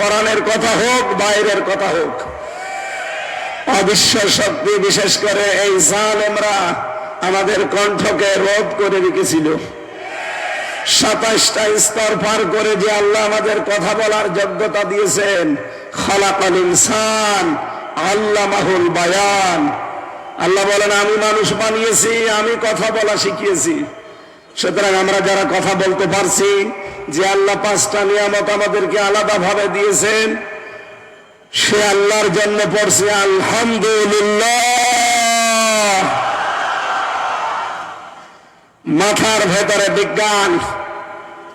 কোরআনের কথা হোক, বাইরের কথা হোক। অবিশ্ব শক্তি বিশেষ করে এই জালেমরা আমাদের কণ্ঠকে রোধ করে রেখেছিল। সাতাশটা স্তর পার করে যে আল্লাহ আমাদের কথা বলার যোগ্যতা দিয়েছেন। খলাকাল ইনসান আল্লাহ মাহুল বায়ান। আল্লাহ বলেন, আমি মানুষ বানিয়েছি, আমি কথা বলা শিখিয়েছি। সুতরাং আমরা যারা কথা বলতে পারছি যে আল্লাহ পাঁচটা নিয়ামত আমাদেরকে আলাদা ভাবে দিয়েছেন, সে আল্লাহর জন্য পড়ছে আলহামদুলিল্লাহ। মাথার ভেতরে বিজ্ঞান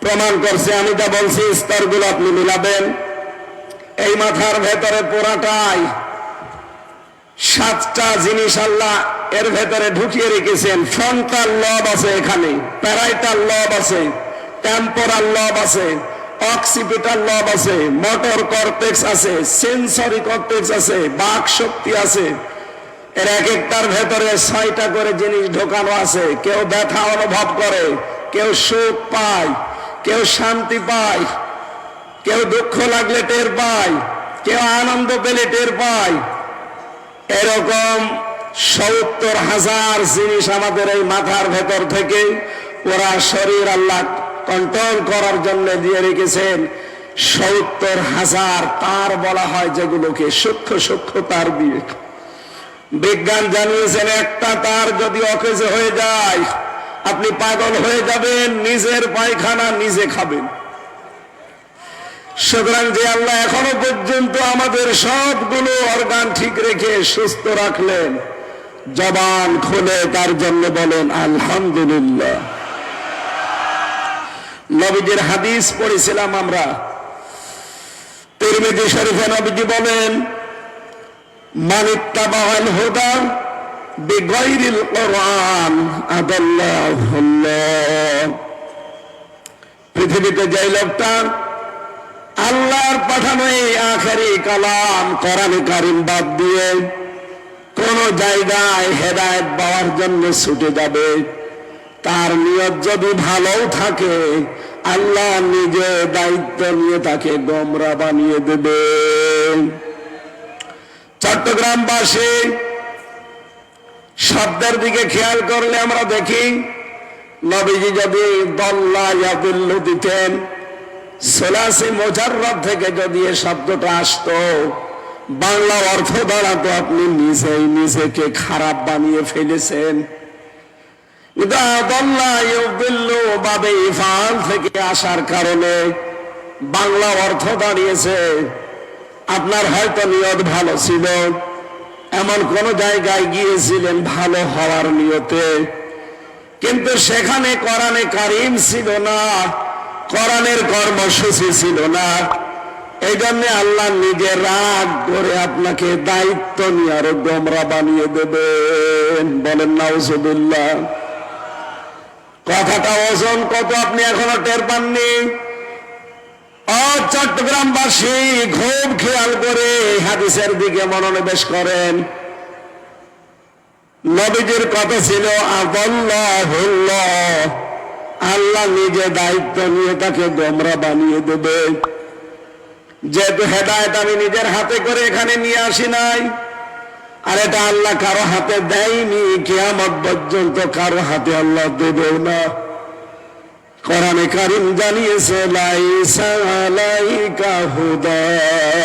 প্রমাণ করছে, আমি যা বলছি স্তরগুলো আপনি মিলাবেন। এই মাথার ভেতরে পুরাটাই সাতটা জিনিস আল্লাহ এর ভেতরে ঢুকিয়ে রেখেছেন। ফ্রন্টাল লব আছে এখানে, প্যারাইটাল লব আছে। টেম্পোরাল লব আছে, অক্সিপিটাল লব আছে, মোটর কর্টেক্স আছে, সেন্সরি কর্টেক্স আছে, বাক শক্তি আছে। এর এক একটার ভেতরে ছয়টা করে জিনিস ঢোকানো আছে। কেউ ব্যথা অনুভব করে, কেউ সুখ পায়, কেউ শান্তি পায়, কেউ দুঃখ লাগলে টের পায়, কেউ আনন্দ পেলে টের পায়। এরকম সত্তর হাজার জিনিস আমাদের এই মাথার ভেতর থেকে ওরা শরীর আল্লাহ কন্ট্রোল করার জন্য দিয়ে রেখেছেন। সত্তর হাজার তার বলা হয় যেগুলোকে সূক্ষ্ম সূক্ষ্ম তার দিয়ে বিজ্ঞান জানিয়েছেন, একটা তার যদি অকেজ হয়ে যায়, আপনি পাগল হয়ে যাবেন, নিজের পায়খানা নিজে খাবেন। সুতরাং যে আল্লাহ এখনও পর্যন্ত আমাদের সবগুলো অর্গান ঠিক রেখে সুস্থ রাখলেন, জবান খুলে তার জন্য বলেন, আলহামদুলিল্লাহ। নবীজির হাদিস পড়েছিলাম আমরা। তিরমিজি শরীফে নবীজি বলেন পৃথিবীতে যে লোকটা আল্লাহর পাঠানো এই আখেরি কালাম কোরআনে কারিম বাদ দিয়ে কোন জায়গায় হেদায়েত পাওয়ার জন্য ছুটে যাবে। তার নিয়ত যদি ভালোও থাকে, আল্লাহ নিজে দায়িত্ব নিয়ে তাকে গমরা বানিয়ে দেবে। চট্টগ্রামবাসী, শব্দের দিকে খেয়াল করলে আমরা দেখি, নবীজি যদি দল্লা ইয়াদুল্লু দিতেন, সোলাসি মোজাররব থেকে যদি এ শব্দটা আসতো, বাংলা অর্থ দাঁড়াতো আপনি নিজেই নিজেকে খারাপ বানিয়ে ফেলেছেন। থেকে আসার কারণে বাংলা অর্থ দাঁড়িয়েছে। আপনার হয়তো নিয়ত ভালো ছিল। এমন কোন জায়গায় গিয়েছিলেন ভালো হওয়ার নিয়তে। কিন্তু সেখানে কোরআনে কারিম ছিল না, কোরআনের কর্মসূচি ছিল না। এই জন্য আল্লাহ নিজে রাগ করে আপনাকে দায়িত্ব নিয়ে আরও গোমরা বানিয়ে দেবেন। বলেন, নাউজুবিল্লাহ। কথাটা ওজন কত আপনি এখনও টের পাননি? চট্টগ্রামবাসী খুব খেয়াল করে হাদিসের দিকে মনোনিবেশ করেন। নবীজির কথা ছিল আল্লাহ নিজে দায়িত্ব নিয়ে তাকে গোমরা বানিয়ে দেবে। যেহেতু হেদায়ত আমি নিজের হাতে করে এখানে নিয়ে আসি নাই আর এটা আল্লাহ কারো হাতে দেয়নি কেয়ামত পর্যন্ত কারো হাতে আল্লাহ দেবেও না কোরআনে কারিম জানিয়েছে লাইসা লাইকা হুদাহুম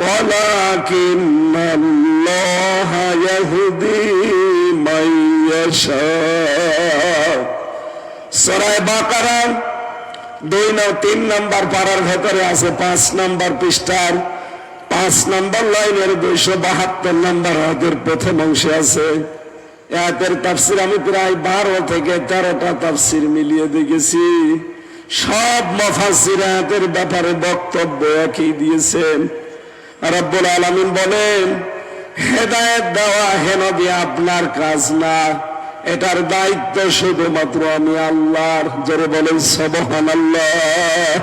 ولكن الله يهدي من يشاء সরাই বাকারা দুই না তিন নাম্বার পাড়ার ভেতরে আছে পাঁচ নাম্বার পৃষ্ঠার পাঁচ নাম্বার লাইনের দুইশো বাহাত্তর নাম্বার হাতের প্রথম অংশে আছে। এতের তাফসির আমি প্রায় বারো থেকে তেরোটা তাফসির মিলিয়ে দেখেছি। সব মফাসির হাতের ব্যাপারে বক্তব্য একই দিয়েছেন রব্বুল আলমিন বলেন, হেদায়ত দেওয়া হেন আপনার কাজ না, এটার দায়িত্ব শুধুমাত্র আমি আল্লাহর। জোরে বলেন সবহান আল্লাহ